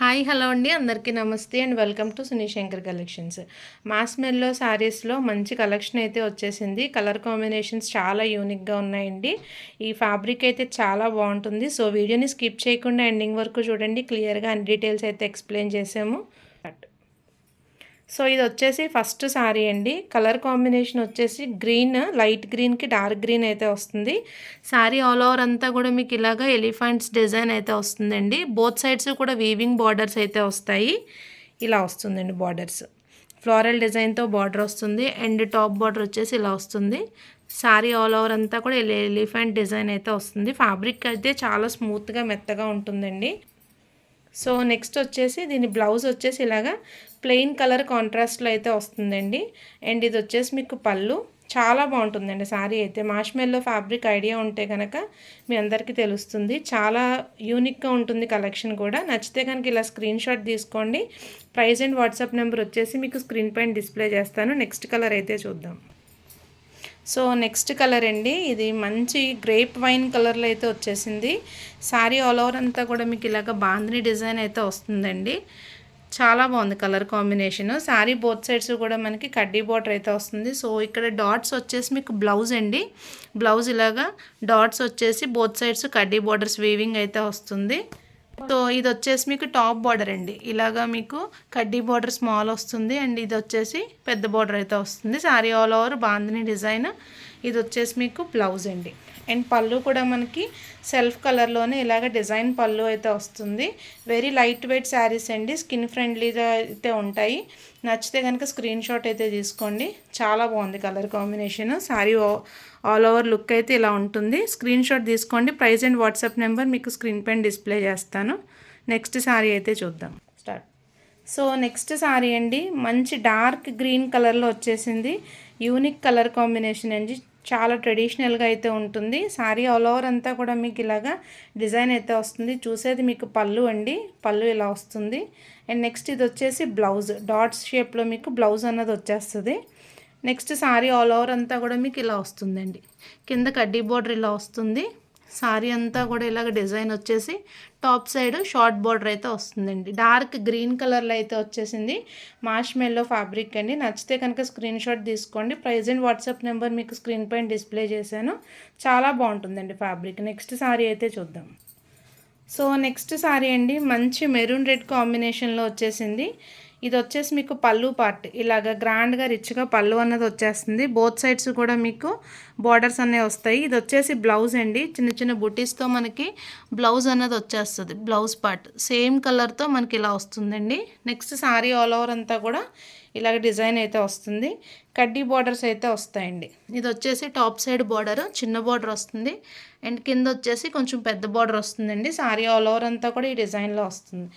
Hi hello అండి. అందరికీ నమస్తే and welcome to Sunishankar collections. Mass మెల్లో శారీస్లో మంచి కలెక్షన్ అయితే వచ్చేసింది. కలర్ కాంబినేషన్స్ చాలా యూనిక్గా ఉన్నాయండి. ఈ ఫ్యాబ్రిక్ అయితే చాలా బాగుంటుంది. సో వీడియోని స్కిప్ చేయకుండా ఎండింగ్ వరకు చూడండి. క్లియర్గా అన్ని డీటెయిల్స్ అయితే ఎక్స్ప్లెయిన్ చేసాము. సో ఇది వచ్చేసి ఫస్ట్ సారీ అండి. కలర్ కాంబినేషన్ వచ్చేసి గ్రీన్ లైట్ గ్రీన్కి డార్క్ గ్రీన్ అయితే వస్తుంది. సారీ ఆల్ ఓవర్ అంతా కూడా మీకు ఇలాగ ఎలిఫెంట్స్ డిజైన్ అయితే వస్తుందండి. బోత్ సైడ్స్ కూడా వీవింగ్ బార్డర్స్ అయితే వస్తాయి. ఇలా వస్తుందండి బార్డర్స్. ఫ్లోరల్ డిజైన్తో బార్డర్ వస్తుంది. అండ్ టాప్ బార్డర్ వచ్చేసి ఇలా వస్తుంది. సారీ ఆల్ ఓవర్ అంతా కూడా ఎలిఫెంట్ డిజైన్ అయితే వస్తుంది. ఫ్యాబ్రిక్ అయితే చాలా స్మూత్గా మెత్తగా ఉంటుందండి. సో నెక్స్ట్ వచ్చేసి దీని బ్లౌజ్ వచ్చేసి ఇలాగా ప్లెయిన్ కలర్ కాంట్రాస్ట్లో అయితే వస్తుందండి. అండ్ ఇది వచ్చేసి మీకు పళ్ళు. చాలా బాగుంటుందండి సారీ అయితే. మాష్మెల్లో ఫ్యాబ్రిక్ ఐడియా ఉంటే కనుక మీ అందరికీ తెలుస్తుంది. చాలా యూనిక్గా ఉంటుంది కలెక్షన్ కూడా. నచ్చితే కనుక ఇలా స్క్రీన్ షాట్ తీసుకోండి. ప్రైజ్ అండ్ వాట్సాప్ నెంబర్ వచ్చేసి మీకు స్క్రీన్ పైన డిస్ప్లే చేస్తాను. నెక్స్ట్ కలర్ అయితే చూద్దాం. సో నెక్స్ట్ కలర్ అండి. ఇది మంచి గ్రేప్ వైన్ కలర్లో అయితే వచ్చేసింది. శారీ ఆల్ ఓవర్ అంతా కూడా మీకు ఇలాగ బాంధిని డిజైన్ అయితే వస్తుందండి. చాలా బాగుంది colour combination. Sari both sides కూడా మనకి కడ్డీ బోర్డర్ అయితే వస్తుంది. సో ఇక్కడ డాట్స్ వచ్చేసి మీకు బ్లౌజ్ అండి. బ్లౌజ్ ఇలాగా డాట్స్ వచ్చేసి బోత్ సైడ్స్ కడ్డీ బార్డర్స్ వీవింగ్ అయితే వస్తుంది. సో ఇది వచ్చేసి మీకు టాప్ బార్డర్ అండి. ఇలాగా మీకు కడ్డీ బార్డర్ స్మాల్ వస్తుంది అండ్ ఇది వచ్చేసి పెద్ద బార్డర్ అయితే వస్తుంది. Sari all over bandhani design. ఇది వచ్చేసి మీకు బ్లౌజ్ అండి. అండ్ పళ్ళు కూడా మనకి సెల్ఫ్ కలర్లోనే ఇలాగ డిజైన్ పళ్ళు అయితే వస్తుంది. వెరీ లైట్ వెయిట్ శారీస్ అండి. స్కిన్ ఫ్రెండ్లీగా అయితే ఉంటాయి. నచ్చితే కనుక స్క్రీన్ షాట్ అయితే తీసుకోండి. చాలా బాగుంది colour combination. Sari all over look అయితే ఇలా ఉంటుంది. స్క్రీన్ షాట్ తీసుకోండి. ప్రైస్ అండ్ వాట్సాప్ నెంబర్ మీకు స్క్రీన్ పైన డిస్ప్లే చేస్తాను. నెక్స్ట్ శారీ అయితే చూద్దాం. స్టార్ట్ సో నెక్స్ట్ శారీ అండి. మంచి డార్క్ గ్రీన్ కలర్లో వచ్చేసింది. యూనిక్ కలర్ కాంబినేషన్ అండి. చాలా ట్రెడిషనల్గా అయితే ఉంటుంది. సారీ ఆల్ ఓవర్ అంతా కూడా మీకు ఇలాగా డిజైన్ అయితే వస్తుంది. చూసేది మీకు పళ్ళు అండి. పళ్ళు ఇలా వస్తుంది. అండ్ నెక్స్ట్ ఇది వచ్చేసి బ్లౌజ్. డాట్స్ షేప్లో మీకు బ్లౌజ్ అన్నది వచ్చేస్తుంది. నెక్స్ట్ సారీ ఆల్ ఓవర్ అంతా కూడా మీకు ఇలా వస్తుందండి. కింద కడ్డీ బోర్డర్ ఇలా వస్తుంది. సారీ అంతా కూడా ఇలాగ డిజైన్ వచ్చేసి టాప్ సైడ్ షార్ట్ బార్డర్ అయితే వస్తుందండి. డార్క్ గ్రీన్ కలర్లో అయితే వచ్చేసింది. మాష్ మెల్లో ఫ్యాబ్రిక్ అండి. నచ్చితే కనుక స్క్రీన్ షాట్ తీసుకోండి. ప్రైజ్ అండ్ వాట్సాప్ నెంబర్ మీకు స్క్రీన్ పైన డిస్ప్లే చేశాను. చాలా బాగుంటుందండి ఫ్యాబ్రిక్. నెక్స్ట్ సారీ అయితే చూద్దాం. సో నెక్స్ట్ సారీ అండి. మంచి మెరూన్ రెడ్ కాంబినేషన్లో వచ్చేసింది. ఇది వచ్చేసి మీకు పళ్ళు పార్ట్ ఇలాగ గ్రాండ్గా రిచ్గా పళ్ళు అన్నది వచ్చేస్తుంది. బోత్ సైడ్స్ కూడా మీకు బార్డర్స్ అనేవి వస్తాయి. ఇది వచ్చేసి బ్లౌజ్ అండి. చిన్న చిన్న బుటీస్తో మనకి బ్లౌజ్ అన్నది వచ్చేస్తుంది. బ్లౌజ్ పార్ట్ సేమ్ కలర్తో మనకి ఇలా వస్తుందండి. నెక్స్ట్ సారీ ఆల్ ఓవర్ అంతా కూడా ఇలాగ డిజైన్ అయితే వస్తుంది. కడ్డీ బార్డర్స్ అయితే వస్తాయండి. ఇది వచ్చేసి టాప్ సైడ్ బార్డర్ చిన్న బార్డర్ వస్తుంది. అండ్ కింద వచ్చేసి కొంచెం పెద్ద బార్డర్ వస్తుందండి. సారీ ఆల్ ఓవర్ అంతా కూడా ఈ డిజైన్లో వస్తుంది.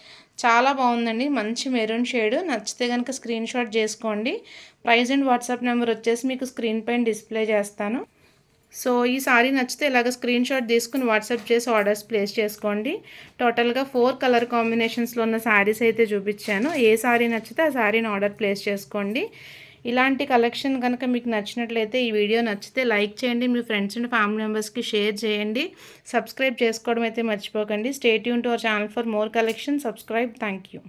చాలా బాగుందండి. మంచి మెరూన్ షేడ్. నచ్చితే కనుక స్క్రీన్ షాట్ చేసుకోండి. ప్రైజ్ అండ్ వాట్సాప్ నెంబర్ వచ్చేసి మీకు స్క్రీన్ పైన డిస్ప్లే చేస్తాను. సో ఈ సారీ నచ్చితే ఇలాగ స్క్రీన్ షాట్ తీసుకుని వాట్సాప్ చేసి ఆర్డర్స్ ప్లేస్ చేసుకోండి. టోటల్గా ఫోర్ కలర్ కాంబినేషన్స్లో ఉన్న శారీస్ అయితే చూపించాను. ఏ సారీ నచ్చితే ఆ శారీని ఆర్డర్ ప్లేస్ చేసుకోండి. ఇలాంటి కలెక్షన్ కనుక మీకు నచ్చినట్లయితే ఈ వీడియో నచ్చితే లైక్ చేయండి. మీ ఫ్రెండ్స్ అండ్ ఫ్యామిలీ మెంబర్స్కి షేర్ చేయండి. సబ్స్క్రైబ్ చేసుకోవడం అయితే మర్చిపోకండి. Stay Yoon to our channel for more collection subscribe thank you